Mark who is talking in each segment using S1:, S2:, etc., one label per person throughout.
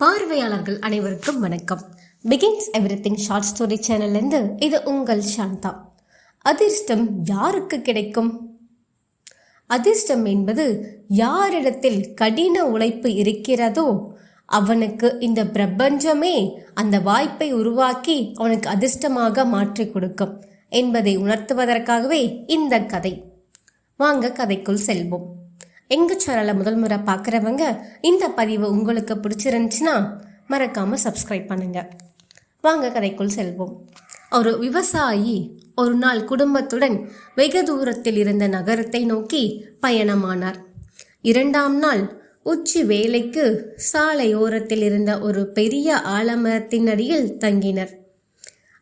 S1: பார்வையாளர்கள் அனைவருக்கும் வணக்கம். Begins everything short story சேனல்லேருந்து இது உங்கள் சாந்தா. அதிர்ஷ்டம் யாருக்கு கிடைக்கும்? அதிர்ஷ்டம் என்பது யாரிடத்தில் கடின உழைப்பு இருக்கிறதோ அவனுக்கு இந்த பிரபஞ்சமே அந்த வாய்ப்பை உருவாக்கி அவனுக்கு அதிர்ஷ்டமாக மாற்றி கொடுக்கும் என்பதை உணர்த்துவதற்காகவே இந்த கதை. வாங்க கதைக்குள் செல்வோம். எங்க சேனலை முதல் முறை பார்க்குறவங்க இந்த பதிவு உங்களுக்கு பிடிச்சிருந்துச்சுன்னா மறக்காம சப்ஸ்கிரைப் பண்ணுங்க. வாங்க கதைக்குள் செல்வோம். ஒரு விவசாயி ஒரு நாள் குடும்பத்துடன் வெகு தூரத்தில் இருந்த நகரத்தை நோக்கி பயணமானார். இரண்டாம் நாள் உச்சி வேலைக்கு சாலையோரத்தில் இருந்த ஒரு பெரிய ஆலமரத்தின் அடியில் தங்கினர்.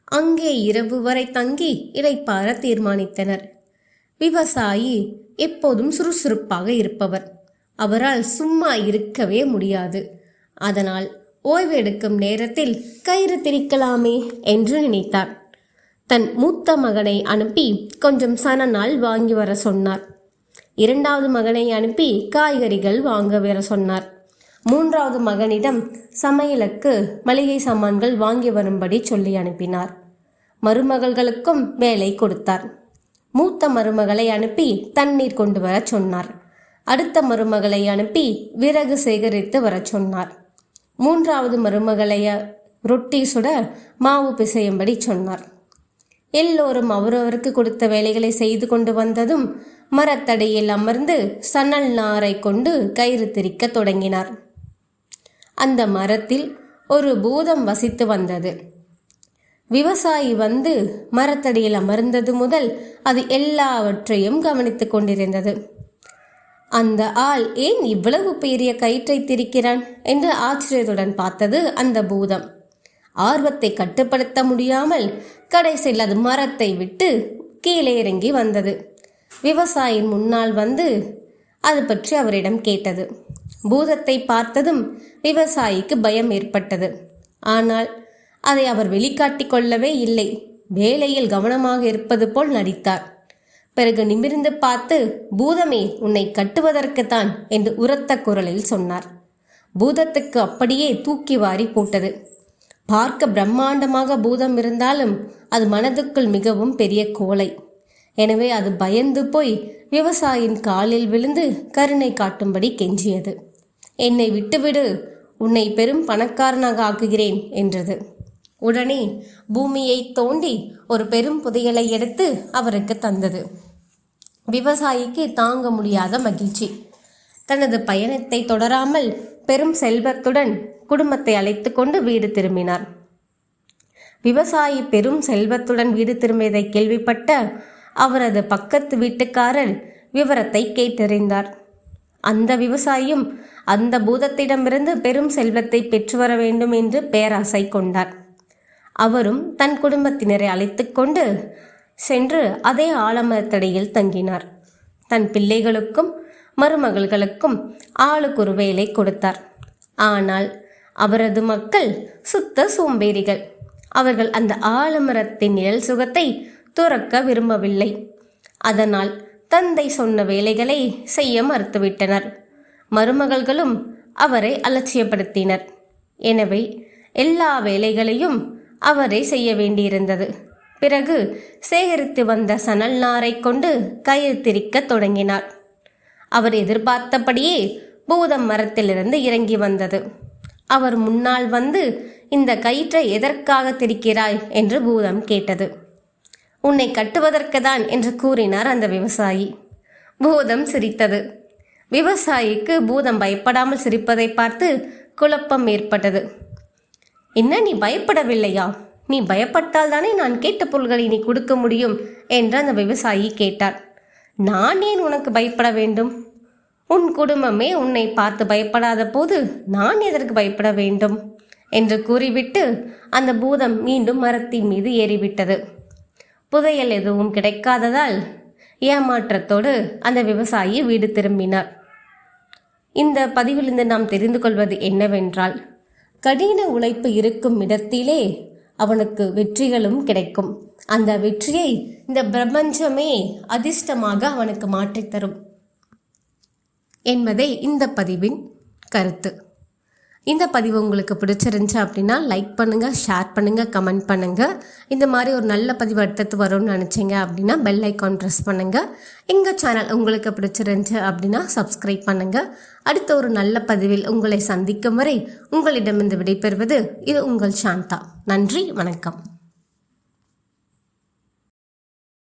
S1: அங்கே இரவு வரை தங்கி இளைப்பாற தீர்மானித்தனர். விவசாயி எப்போதும் சுறுசுறுப்பாக இருப்பவர். அவரால் சும்மா இருக்கவே முடியாது. அதனால் ஓய்வெடுக்கும் நேரத்தில் கயிறு திரிக்கலாமே என்று நினைத்தார். தன் மூத்த மகனை அனுப்பி கொஞ்சம் சன நாள் வாங்கி வர சொன்னார். இரண்டாவது மகனை அனுப்பி காய்கறிகள் வாங்க வர சொன்னார். மூன்றாவது மகனிடம் சமையலுக்கு மளிகை சாமான்கள் வாங்கி வரும்படி சொல்லி அனுப்பினார். மருமகள்களுக்கும் வேலை கொடுத்தார். மூத்த மருமகளை அனுப்பி தண்ணீர் கொண்டு வர சொன்னார். அடுத்த மருமகளை அனுப்பி விறகு சேகரித்து வர சொன்னார். மூன்றாவது மருமகளை ரொட்டி சுட மாவு பிசையும்படி சொன்னார். எல்லோரும் அவரவருக்கு கொடுத்த வேலைகளை செய்து கொண்டு வந்ததும் மரத்தடியில் அமர்ந்து சணல் நாரை கொண்டு கயிறு திரிக்க தொடங்கினார். அந்த மரத்தில் ஒரு பூதம் வசித்து வந்தது. விவசாயி வந்து மரத்தடியில் அமர்ந்தது முதல் அது எல்லாவற்றையும் கவனித்துக் கொண்டிருந்தது. அந்த ஆள் ஏன் இவ்வளவு பெரிய கயிற்றை திரிக்கிறான் என்று ஆச்சரியத்துடன் பார்த்தது அந்த பூதம். ஆர்வத்தை கட்டுப்படுத்த முடியாமல் கடைசியில் அது மரத்தை விட்டு கீழே இறங்கி வந்தது. விவசாயின் முன்னால் வந்து அது பற்றி அவரிடம் கேட்டது. பூதத்தை பார்த்ததும் விவசாயிக்கு பயம் ஏற்பட்டது. ஆனால் அதை அவர் வெளிக்காட்டிக் கொள்ளவே இல்லை. வேலையில் கவனமாக இருப்பது போல் நடித்தார். பிறகு நிமிர்ந்து பார்த்து பூதமே உன்னை கட்டுவதற்குத்தான் என்று உரத்த குரலில் சொன்னார். பூதத்துக்கு அப்படியே தூக்கி வாரி போட்டது. பார்க்க பிரம்மாண்டமாக பூதம் இருந்தாலும் அது மனதுக்குள் மிகவும் பெரிய கோலை. எனவே அது பயந்து போய் விவசாயின் காலில் விழுந்து கருணை காட்டும்படி கெஞ்சியது. என்னை விட்டுவிடு உன்னை பெரும் பணக்காரனாக ஆக்குகிறேன் என்றது. உடனே பூமியை தோண்டி ஒரு பெரும் புதையலை எடுத்து அவருக்கு தந்தது. விவசாயிக்கு தாங்க முடியாத மகிழ்ச்சி. தனது பயணத்தை தொடராமல் பெரும் செல்வத்துடன் குடும்பத்தை அழைத்து கொண்டு வீடு திரும்பினார். விவசாயி பெரும் செல்வத்துடன் வீடு திரும்பியதை கேள்விப்பட்ட அவரது பக்கத்து வீட்டுக்காரர் விவரத்தை கேட்டறிந்தார். அந்த விவசாயியும் அந்த பூதத்திடமிருந்து பெரும் செல்வத்தை பெற்று வர வேண்டும் என்று பேராசை கொண்டார். அவரும் தன் குடும்பத்தினரை அழைத்து கொண்டு சென்று அதே ஆலமரத்தடியில் தங்கினார். தன் பிள்ளைகளுக்கும் மருமகள்களுக்கும் ஆளுக்கு ஒரு வேலை கொடுத்தார். ஆனால் அவரது மக்கள் சுத்த சோம்பேறிகள். அவர்கள் அந்த ஆலமரத்தின் நிழல் சுகத்தை துறக்க விரும்பவில்லை. அதனால் தந்தை சொன்ன வேலைகளை செய்ய மறுத்துவிட்டனர். மருமகள்களும் அவரை அலட்சியப்படுத்தினர். எனவே எல்லா வேலைகளையும் அவரே செய்ய வேண்டியிருந்தது. பிறகு சேகரித்து வந்த சணல் நாரை கொண்டு கயிறு திரிக்க தொடங்கினார் அவர் எதிர்பார்த்தபடியே பூதம் மரத்திலிருந்து இறங்கி வந்தது. அவர் முன்னால் வந்து இந்த கயிற்றை எதற்காக திரிக்கிறாய்? என்று பூதம் கேட்டது. உன்னை கட்டுவதற்கு தான் என்று கூறினார் அந்த விவசாயி. பூதம் சிரித்தது. விவசாயிக்கு பூதம் பயப்படாமல் சிரிப்பதை பார்த்து குழப்பம் ஏற்பட்டது. என்ன நீ பயப்படவில்லையா? நீ பயப்பட்டால் தானே நான் கேட்ட பொருள்களை நீ கொடுக்க முடியும் என்று அந்த விவசாயி கேட்டார். நான் ஏன் உனக்கு பயப்பட வேண்டும்? உன் குடும்பமே உன்னை பார்த்து பயப்படாத போது நான் எதற்கு பயப்பட வேண்டும்? என்று கூறிவிட்டு அந்த பூதம் மீண்டும் மரத்தின் மீது ஏறிவிட்டது. புதையல் எதுவும் கிடைக்காததால் ஏமாற்றத்தோடு அந்த விவசாயி வீடு திரும்பினார். இந்த பதிவிலிருந்து நாம் தெரிந்து கொள்வது என்னவென்றால் கடின உழைப்பு இருக்கும் இடத்திலே அவனுக்கு வெற்றிகளும் கிடைக்கும். அந்த வெற்றியை இந்த பிரபஞ்சமே அதிர்ஷ்டமாக அவனுக்கு மாற்றித்தரும். என்பதே இந்த பதிவின் கருத்து. இந்த பதிவு உங்களுக்கு பிடிச்சிருந்துச்சு அப்படின்னா லைக் பண்ணுங்கள் ஷேர் பண்ணுங்கள் கமெண்ட் பண்ணுங்கள் இந்த மாதிரி ஒரு நல்ல பதிவு அடுத்தது வரும்னு நினச்சிங்க அப்படின்னா பெல் ஐக்கான் ப்ரெஸ் பண்ணுங்கள் எங்கள் சேனல் உங்களுக்கு பிடிச்சிருந்துச்சு அப்படின்னா சப்ஸ்கிரைப் பண்ணுங்கள் அடுத்த ஒரு நல்ல பதிவில் உங்களை சந்திக்கும் வரை உங்களிடமிருந்து விடைபெறுவது இது உங்கள் சாந்தா. நன்றி வணக்கம்.